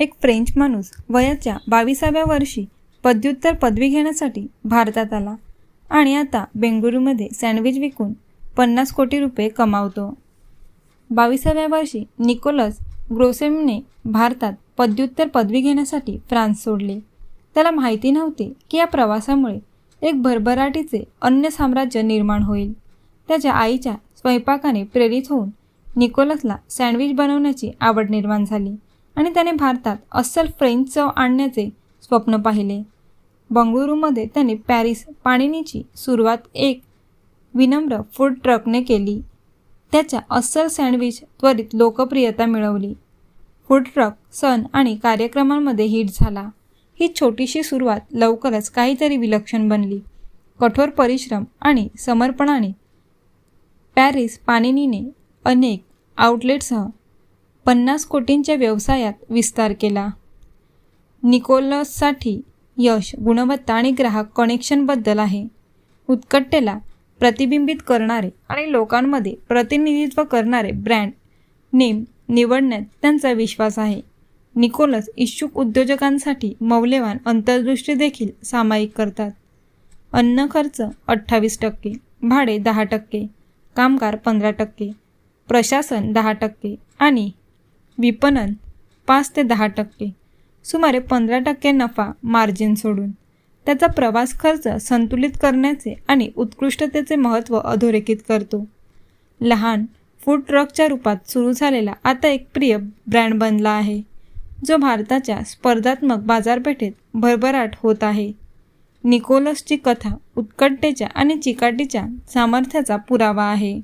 एक फ्रेंच माणूस वयाच्या बावीसाव्या वर्षी पदव्युत्तर पदवी घेण्यासाठी भारतात आला आणि आता बेंगळुरूमध्ये सँडविच विकून पन्नास कोटी रुपये कमावतो. बावीसाव्या वर्षी निकोलस ग्रोसेमने भारतात पदव्युत्तर पदवी घेण्यासाठी फ्रान्स सोडले. त्याला माहिती नव्हते की या प्रवासामुळे एक भरभराटीचे अन्य साम्राज्य निर्माण होईल. त्याच्या आईच्या स्वयंपाकाने प्रेरित होऊन निकोलसला सँडविच बनवण्याची आवड निर्माण झाली. आणि त्याने भारतात अस्सल फ्रेंच चव आणण्याचे स्वप्न पाहिले. बंगळुरूमध्ये त्याने पॅरिस पाणिनीची सुरुवात एक विनम्र फूड ट्रकने केली. त्याच्या अस्सल सँडविच त्वरित लोकप्रियता मिळवली. फूड ट्रक सण आणि कार्यक्रमांमध्ये हिट झाला. ही छोटीशी सुरुवात लवकरच काहीतरी विलक्षण बनली. कठोर परिश्रम आणि समर्पणाने पॅरिस पाणिनीने अनेक आउटलेटसह पन्नास कोटींच्या व्यवसायात विस्तार केला. निकोलससाठी यश गुणवत्ता आणि ग्राहक कनेक्शनबद्दल आहे. उत्कट्टेला प्रतिबिंबित करणारे आणि लोकांमध्ये प्रतिनिधित्व करणारे ब्रँड नेम निवडण्यात त्यांचा विश्वास आहे. निकोलस इच्छुक उद्योजकांसाठी मौल्यवान अंतर्दृष्टी देखील सामायिक करतात. अन्न खर्च अठ्ठावीस टक्के भाडे दहा टक्के कामगार पंधरा टक्के प्रशासन दहा टक्के आणि विपणन पाच ते दहा टक्के. सुमारे पंधरा टक्के नफा मार्जिन सोडून. त्याचा प्रवास खर्च संतुलित करण्याचे आणि उत्कृष्टतेचे महत्त्व अधोरेखित करतो. लहान फूड ट्रकच्या रूपात सुरू झालेला आता एक प्रिय ब्रँड बनला आहे जो भारताच्या स्पर्धात्मक बाजारपेठेत भरभराट होत आहे. निकोलसची कथा उत्कटतेच्या आणि चिकाटीच्या सामर्थ्याचा पुरावा आहे.